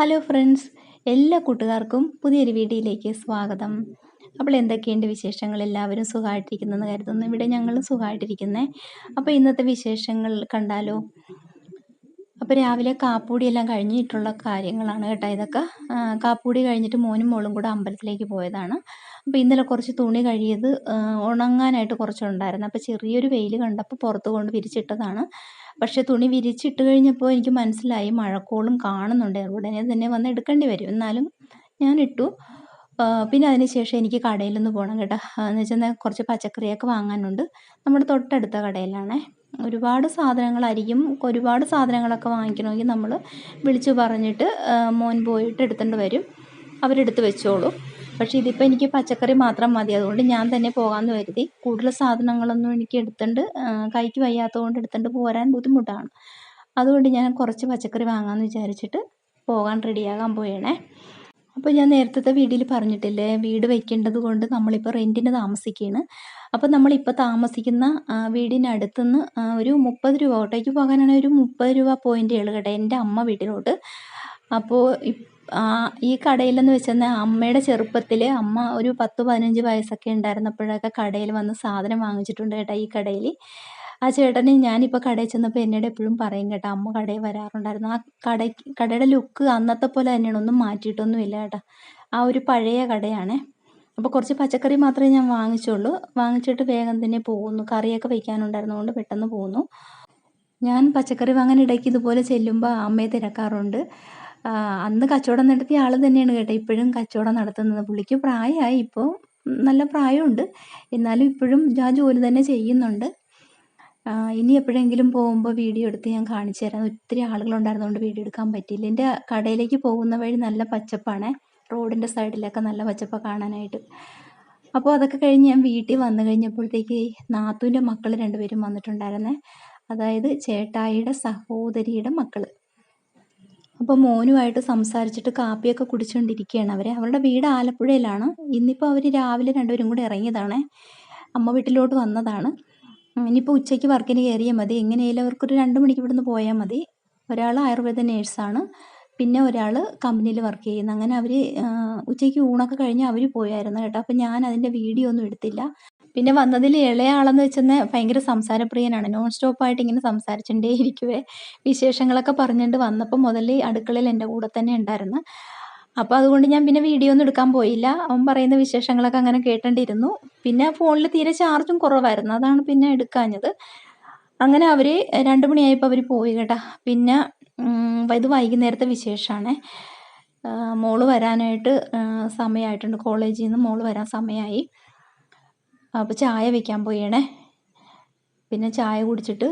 Hello friends എല്ലാ കൂട്ടുകാർക്കും പുതിയൊരു വീഡിയോയിലേക്ക് സ്വാഗതം. അപ്പോൾ എന്തൊക്കെയുണ്ട് വിശേഷങ്ങൾ? എല്ലാവരും സുഖമായിട്ടിരിക്കുന്നെന്ന് കരുതുന്നു. ഇവിടെ ഞങ്ങൾ സുഖമായിട്ടിരിക്കുന്നേ. അപ്പോൾ ഇന്നത്തെ വിശേഷങ്ങൾ കണ്ടാലോ? അപ്പോൾ രാവിലെ കാപ്പൂടിയെല്ലാം കഴിഞ്ഞിട്ടുള്ള കാര്യങ്ങളാണ് കേട്ടോ ഇതൊക്കെ. കാപ്പൂടി കഴിഞ്ഞിട്ട് മോനും മോളും കൂടെ അമ്പലത്തിലേക്ക് പോയതാണ്. അപ്പോൾ ഇന്നലെ കുറച്ച് തുണി കഴിയത് ഉണങ്ങാനായിട്ട് കുറച്ചുണ്ടായിരുന്നു. അപ്പോൾ ചെറിയൊരു വെയിൽ കണ്ടപ്പോൾ പുറത്ത് കൊണ്ട് വിരിച്ചിട്ടതാണ്. പക്ഷേ തുണി വിരിച്ചിട്ട് കഴിഞ്ഞപ്പോൾ എനിക്ക് മനസ്സിലായി മഴക്കോളും കാണുന്നുണ്ട്. ഉടനെ തന്നെ വന്ന് എടുക്കേണ്ടി വരും. എന്നാലും ഞാൻ ഇട്ടു. പിന്നെ അതിനുശേഷം എനിക്ക് കടയിലൊന്ന് പോകണം കേട്ടോ. എന്ന് വെച്ചാൽ കുറച്ച് പച്ചക്കറിയൊക്കെ വാങ്ങാനുണ്ട്. നമ്മുടെ തൊട്ടടുത്ത കടയിലാണേ. ഒരുപാട് സാധനങ്ങൾ അരിയും ഒരുപാട് സാധനങ്ങളൊക്കെ വാങ്ങിക്കണമെങ്കിൽ നമ്മൾ വിളിച്ചു പറഞ്ഞിട്ട് മോൻ പോയിട്ട് എടുത്തുകൊണ്ട് വരും. അവരെടുത്ത് വെച്ചോളും. പക്ഷേ ഇതിപ്പോൾ എനിക്ക് പച്ചക്കറി മാത്രം മതി. അതുകൊണ്ട് ഞാൻ തന്നെ പോകാമെന്ന് കരുതി. കൂടുതൽ സാധനങ്ങളൊന്നും എനിക്ക് എടുത്തുകൊണ്ട് ആ, കൈക്ക് വയ്യാത്തതുകൊണ്ട് എടുത്തുകൊണ്ട് പോരാൻ ബുദ്ധിമുട്ടാണ്. അതുകൊണ്ട് ഞാൻ കുറച്ച് പച്ചക്കറി വാങ്ങാമെന്ന് വിചാരിച്ചിട്ട് പോകാൻ റെഡിയാകാൻ പോയണേ. അപ്പോൾ ഞാൻ നേരത്തെ വീട്ടിൽ പറഞ്ഞിട്ടില്ലേ വീട് വയ്ക്കേണ്ടത് കൊണ്ട് നമ്മളിപ്പോൾ റെന്റിന് താമസിക്കുകയാണ് അപ്പോൾ നമ്മളിപ്പോൾ താമസിക്കുന്ന വീടിനടുത്തുനിന്ന് ഒരു മുപ്പത് രൂപ ഓട്ടോയ്ക്ക് പോകാനാണെങ്കിൽ ഒരു മുപ്പത് രൂപ പോയിന്റ് ഉള്ളൂ കേട്ടോ എന്റെ അമ്മ വീട്ടിലോട്ട്. അപ്പോൾ ഈ കടയിലെന്ന് വെച്ചാൽ അമ്മയുടെ ചെറുപ്പത്തിൽ അമ്മ ഒരു പത്ത് പതിനഞ്ച് വയസ്സൊക്കെ ഉണ്ടായിരുന്നപ്പോഴൊക്കെ കടയിൽ വന്ന് സാധനം വാങ്ങിച്ചിട്ടുണ്ട് കേട്ടോ ഈ കടയിൽ ആ ചേട്ടന് ഞാനിപ്പോൾ കടയിൽ ചെന്നപ്പോൾ എന്നോട് എപ്പോഴും പറയും കേട്ടോ അമ്മ കടയിൽ വരാറുണ്ടായിരുന്നു. ആ കട കടയുടെ ലുക്ക് അന്നത്തെ പോലെ തന്നെയാണ്. ഒന്നും മാറ്റിയിട്ടൊന്നുമില്ല കേട്ടോ. ആ ഒരു പഴയ കടയാണ്. അപ്പോൾ കുറച്ച് പച്ചക്കറി മാത്രമേ ഞാൻ വാങ്ങിച്ചുള്ളൂ. വാങ്ങിച്ചിട്ട് വേഗം തന്നെ പോകുന്നു. കറിയൊക്കെ വയ്ക്കാനുണ്ടായിരുന്നതുകൊണ്ട് പെട്ടെന്ന് പോകുന്നു. ഞാൻ പച്ചക്കറി വാങ്ങാൻ ഇടയ്ക്ക് ഇതുപോലെ ചെല്ലുമ്പോൾ അമ്മയെ തിരക്കാറുണ്ട്. അന്ന് കച്ചവടം നടത്തിയ ആൾ തന്നെയാണ് കേട്ടോ. ഇപ്പോഴും കച്ചവടം നടത്തുന്നത്. പുള്ളിക്ക് പ്രായമായി. ഇപ്പോൾ നല്ല പ്രായമുണ്ട്. എന്നാലും ഇപ്പോഴും ഞാൻ ജോലി തന്നെ ചെയ്യുന്നുണ്ട്. ഇനി എപ്പോഴെങ്കിലും പോകുമ്പോൾ വീഡിയോ എടുത്ത് ഞാൻ കാണിച്ചു തരാം. ഒത്തിരി ആളുകളുണ്ടായിരുന്നതുകൊണ്ട് വീഡിയോ എടുക്കാൻ പറ്റിയില്ല. എന്റെ കടയിലേക്ക് പോകുന്ന വഴി നല്ല പച്ചപ്പാണ്. റോഡിന്റെ സൈഡിലൊക്കെ നല്ല പച്ചപ്പ കാണാനായിട്ട്. അപ്പോൾ അതൊക്കെ കഴിഞ്ഞ് ഞാൻ വീട്ടിൽ വന്നു കഴിഞ്ഞപ്പോഴത്തേക്ക് നാത്തൂന്റെ മക്കൾ രണ്ടുപേരും വന്നിട്ടുണ്ടായിരുന്നേ. അതായത് ചേട്ടായിയുടെ സഹോദരിയുടെ മക്കൾ അപ്പോൾ മോനുമായിട്ട് സംസാരിച്ചിട്ട് കാപ്പിയൊക്കെ കുടിച്ചുകൊണ്ടിരിക്കുകയാണ് അവർ അവരുടെ വീട് ആലപ്പുഴയിലാണ്. ഇന്നിപ്പോൾ അവർ രാവിലെ രണ്ടുപേരും കൂടെ ഇറങ്ങിയതാണ്. അമ്മ വീട്ടിലോട്ട് വന്നതാണ്. ഇനിയിപ്പോൾ ഉച്ചയ്ക്ക് വർക്കിന് കയറിയാൽ മതി. എങ്ങനെയായാലും അവർക്കൊരു രണ്ട് മണിക്ക് ഇവിടുന്ന് പോയാൽ മതി. ഒരാൾ ആയുർവേദ നേഴ്സാണ്. പിന്നെ ഒരാൾ കമ്പനിയിൽ വർക്ക് ചെയ്യുന്നു. അങ്ങനെ അവർ ഉച്ചയ്ക്ക് ഊണൊക്കെ കഴിഞ്ഞ് അവർ പോയായിരുന്നു കേട്ടോ. അപ്പോൾ ഞാൻ അതിന്റെ വീഡിയോ ഒന്നും എടുത്തില്ല. പിന്നെ വന്നതിൽ ഇളയ ആളെന്ന് വെച്ചെന്ന് ഭയങ്കര സംസാരപ്രിയനാണ്. നോൺ സ്റ്റോപ്പായിട്ട് ഇങ്ങനെ സംസാരിച്ചിട്ടേ ഇരിക്കുവേ വിശേഷങ്ങളൊക്കെ പറഞ്ഞുകൊണ്ട് വന്നപ്പോൾ മുതൽ അടുക്കളയിൽ എന്റെ കൂടെ തന്നെ ഉണ്ടായിരുന്നു. അപ്പോൾ അതുകൊണ്ട് ഞാൻ പിന്നെ വീഡിയോ ഒന്നും എടുക്കാൻ പോയില്ല. അവൻ പറയുന്ന വിശേഷങ്ങളൊക്കെ അങ്ങനെ കേട്ടേണ്ടിയിരുന്നു പിന്നെ ഫോണിൽ തീരെ ചാർജും കുറവായിരുന്നു. അതാണ് പിന്നെ എടുക്കാഞ്ഞത്. അങ്ങനെ അവർ രണ്ട് മണിയായപ്പോൾ അവർ പോയി കേട്ടാ. പിന്നെ ഇത് വൈകുന്നേരത്തെ വിശേഷമാണ് മോൾ വരാനായിട്ട് സമയമായിട്ടുണ്ട് കോളേജിൽ നിന്ന് മോൾ വരാൻ സമയമായി അപ്പോൾ ചായ വയ്ക്കാൻ പോയണേ. പിന്നെ ചായ കുടിച്ചിട്ട്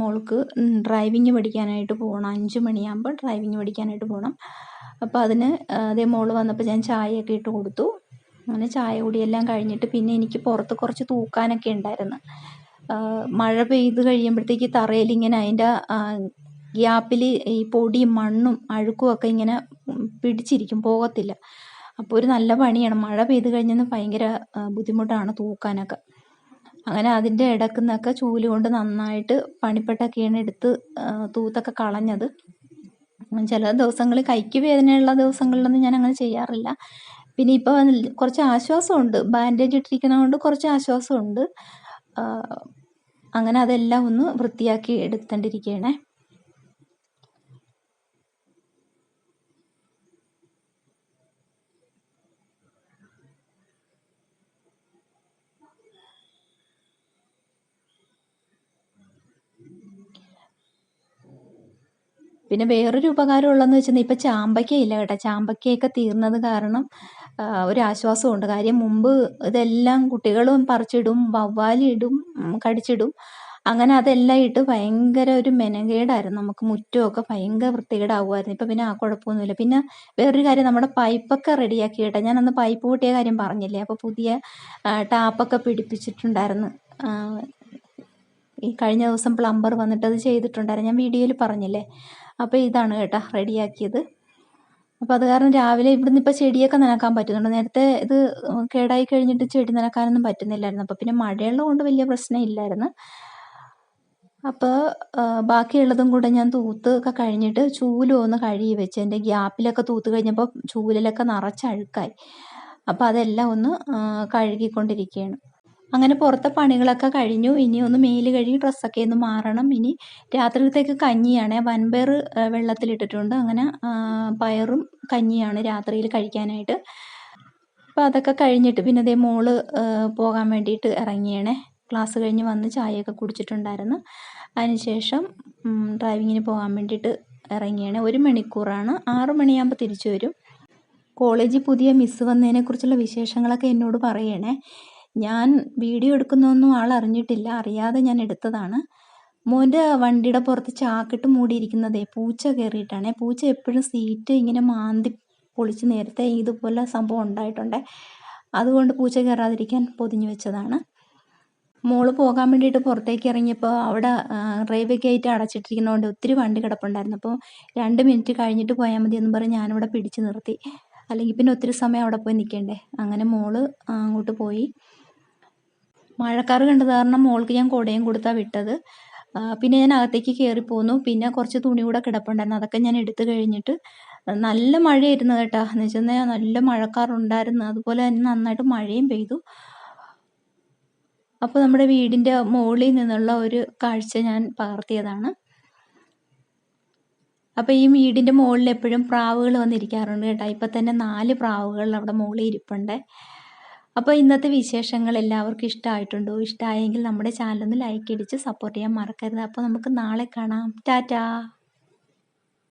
മോൾക്ക് ഡ്രൈവിങ് പഠിക്കാനായിട്ട് പോകണം അഞ്ച് മണിയാകുമ്പോൾ ഡ്രൈവിങ് പഠിക്കാനായിട്ട് പോകണം അപ്പോൾ അതിന് അതേ മോൾ വന്നപ്പോൾ ഞാൻ ചായയൊക്കെ ഇട്ട് കൊടുത്തു. അങ്ങനെ ചായ കുടിയെല്ലാം കഴിഞ്ഞിട്ട് പിന്നെ എനിക്ക് പുറത്ത് കുറച്ച് തൂക്കാനൊക്കെ ഉണ്ടായിരുന്നു. മഴ പെയ്ത് കഴിയുമ്പോഴത്തേക്ക് തറയിൽ ഇങ്ങനെ അതിന്റെ ഗ്യാപ്പിൽ ഈ പൊടിയും മണ്ണും അഴുക്കും ഒക്കെ ഇങ്ങനെ പിടിച്ചിരിക്കും. പോകത്തില്ല. അപ്പോൾ ഒരു നല്ല പണിയാണ്. മഴ പെയ്ത് കഴിഞ്ഞാൽ ഭയങ്കര ബുദ്ധിമുട്ടാണ് തൂക്കാനൊക്കെ. അങ്ങനെ അതിന്റെ ഇടക്കുന്നൊക്കെ ചൂൽ കൊണ്ട് നന്നായിട്ട് പണിപ്പെട്ടൊക്കെയാണ് എടുത്ത് തൂത്തൊക്കെ കളഞ്ഞത്. ചില ദിവസങ്ങളിൽ കൈക്ക് വേദനയുള്ള ദിവസങ്ങളിലൊന്നും ഞാൻ അങ്ങനെ ചെയ്യാറില്ല. പിന്നെ ഇപ്പോൾ കുറച്ച് ആശ്വാസമുണ്ട്. ബാൻഡേജ് ഇട്ടിരിക്കുന്നതുകൊണ്ട് കുറച്ച് ആശ്വാസമുണ്ട്. അങ്ങനെ അതെല്ലാം ഒന്ന് വൃത്തിയാക്കി എടുത്തോണ്ടിരിക്കുകയാണേ പിന്നെ വേറൊരു ഉപകാരം ഉള്ളതെന്ന് വെച്ചാൽ ഇപ്പം ചാമ്പയ്ക്ക ഇല്ല കേട്ടോ. ചാമ്പയ്ക്കയൊക്കെ തീർന്നത് കാരണം ഒരു ആശ്വാസമുണ്ട് കാര്യം മുമ്പ് ഇതെല്ലാം കുട്ടികളും പറിച്ചിടും വവ്വാലിടും കടിച്ചിടും. അങ്ങനെ അതെല്ലാം ഇട്ട് ഭയങ്കര ഒരു മെനകേടായിരുന്നു. നമുക്ക് മുറ്റമൊക്കെ ഭയങ്കര വൃത്തികേടാവുമായിരുന്നു ഇപ്പം പിന്നെ ആ കുഴപ്പമൊന്നുമില്ല. പിന്നെ വേറൊരു കാര്യം നമ്മുടെ പൈപ്പൊക്കെ റെഡിയാക്കി കേട്ടോ. ഞാൻ അന്ന് പൈപ്പ് പൊട്ടിയ കാര്യം പറഞ്ഞില്ലേ? അപ്പോൾ പുതിയ ടാപ്പൊക്കെ പിടിപ്പിച്ചിട്ടുണ്ടായിരുന്നു. ഈ കഴിഞ്ഞ ദിവസം പ്ലംബർ വന്നിട്ട് അത് ചെയ്തിട്ടുണ്ടായിരുന്നു. ഞാൻ വീഡിയോയിൽ പറഞ്ഞില്ലേ? അപ്പോൾ ഇതാണ് കേട്ടോ റെഡിയാക്കിയത്. അപ്പോൾ അത് കാരണം രാവിലെ ഇവിടുന്ന് ഇപ്പോൾ ചെടിയൊക്കെ നനക്കാൻ പറ്റുന്നുണ്ട്. നേരത്തെ ഇത് കേടായി കഴിഞ്ഞിട്ട് ചെടി നനക്കാനൊന്നും പറ്റുന്നില്ലായിരുന്നു. അപ്പോൾ പിന്നെ മഴയുള്ളത് കൊണ്ട് വലിയ പ്രശ്നമില്ലായിരുന്നു അപ്പോൾ ബാക്കിയുള്ളതും കൂടെ ഞാൻ തൂത്ത് ഒക്കെ കഴിഞ്ഞിട്ട് ചൂലും ഒന്ന് കഴുകി വെച്ച് എന്റെ ഗ്യാപ്പിലൊക്കെ തൂത്ത് കഴിഞ്ഞപ്പോൾ ചൂലിലൊക്കെ നിറച്ച് അഴുക്കായി. അപ്പോൾ അതെല്ലാം ഒന്ന് കഴുകിക്കൊണ്ടിരിക്കുകയാണ്. അങ്ങനെ പുറത്തെ പണികളൊക്കെ കഴിഞ്ഞു. ഇനി ഒന്ന് മേൽ കഴുകി ഡ്രസ്സൊക്കെ ഒന്ന് മാറണം. ഇനി രാത്രിയിലത്തേക്ക് കഞ്ഞിയാണ്. വൻപയർ വെള്ളത്തിലിട്ടിട്ടുണ്ട്. അങ്ങനെ പയറും കഞ്ഞിയാണ് രാത്രിയിൽ കഴിക്കാനായിട്ട്. അപ്പോൾ അതൊക്കെ കഴിഞ്ഞിട്ട് പിന്നെ അതേ മോൾ പോകാൻ വേണ്ടിയിട്ട് ഇറങ്ങിയാണേ ക്ലാസ് കഴിഞ്ഞ് വന്ന് ചായയൊക്കെ കുടിച്ചിട്ടുണ്ടായിരുന്നു. അതിനുശേഷം ഡ്രൈവിങ്ങിന് പോകാൻ വേണ്ടിയിട്ട് ഇറങ്ങിയാണ് ഒരു മണിക്കൂറാണ്. ആറ് മണിയാകുമ്പോൾ തിരിച്ചു വരും. കോളേജിൽ പുതിയ മിസ്സ് വന്നതിനെക്കുറിച്ചുള്ള വിശേഷങ്ങളൊക്കെ എന്നോട് പറയണേ. ഞാൻ വീഡിയോ എടുക്കുന്നൊന്നും ആൾ അറിഞ്ഞിട്ടില്ല. അറിയാതെ ഞാൻ എടുത്തതാണ്. മോന്റെ വണ്ടിയുടെ പുറത്ത് ചാക്കിട്ട് മൂടിയിരിക്കുന്നതേ പൂച്ച കയറിയിട്ടാണേ. പൂച്ച എപ്പോഴും സീറ്റ് ഇങ്ങനെ മാന്തി പൊളിച്ച് നേരത്തെ ഇതുപോലെ സംഭവം ഉണ്ടായിട്ടുണ്ട്. അതുകൊണ്ട് പൂച്ച കയറാതിരിക്കാൻ പൊതിഞ്ഞു വെച്ചതാണ്. മോൾ പോകാൻ വേണ്ടിയിട്ട് പുറത്തേക്ക് ഇറങ്ങിയപ്പോൾ അവിടെ റെയിൽവേ ഗേറ്റ് അടച്ചിട്ടിരിക്കുന്നതുകൊണ്ട് ഒത്തിരി വണ്ടി കിടപ്പുണ്ടായിരുന്നു. അപ്പോൾ രണ്ട് മിനിറ്റ് കഴിഞ്ഞിട്ട് പോയാൽ മതി എന്ന് പറഞ്ഞ് ഞാനിവിടെ പിടിച്ചു നിർത്തി. അല്ലെങ്കിൽ പിന്നെ ഒത്തിരി സമയം അവിടെ പോയി നിൽക്കണ്ടേ. അങ്ങനെ മോൾ അങ്ങോട്ട് പോയി. മഴക്കാറ് കണ്ടത് കാരണം മോൾക്ക് ഞാൻ കുടയും കൊടുത്താ വിട്ടത്. പിന്നെ ഞാൻ അകത്തേക്ക് കയറി പോന്നു. പിന്നെ കുറച്ച് തുണി കൂടെ കിടപ്പുണ്ടായിരുന്നു. അതൊക്കെ ഞാൻ എടുത്തു കഴിഞ്ഞിട്ട് നല്ല മഴയായിരുന്നു കേട്ടോ. എന്ന് വെച്ചാൽ നല്ല മഴക്കാറുണ്ടായിരുന്നു അതുപോലെ തന്നെ നന്നായിട്ട് മഴയും പെയ്തു. അപ്പോൾ നമ്മുടെ വീടിന്റെ മുകളിൽ നിന്നുള്ള ഒരു കാഴ്ച ഞാൻ പകർത്തിയതാണ്. അപ്പോൾ ഈ വീടിന്റെ മുകളിൽ എപ്പോഴും പ്രാവുകൾ വന്നിരിക്കാറുണ്ട് കേട്ടോ. ഇപ്പം തന്നെ നാല് പ്രാവുകൾ അവിടെ മുകളിൽ ഇരിപ്പുണ്ട്. അപ്പോൾ ഇന്നത്തെ വിശേഷങ്ങൾ എല്ലാവർക്കും ഇഷ്ടമായിട്ടുണ്ടോ? ഇഷ്ടമായെങ്കിൽ നമ്മുടെ ചാനലൊന്ന് ലൈക്ക് അടിച്ച് സപ്പോർട്ട് ചെയ്യാൻ മറക്കരുത്. അപ്പോൾ നമുക്ക് നാളെ കാണാം. ടാറ്റാ.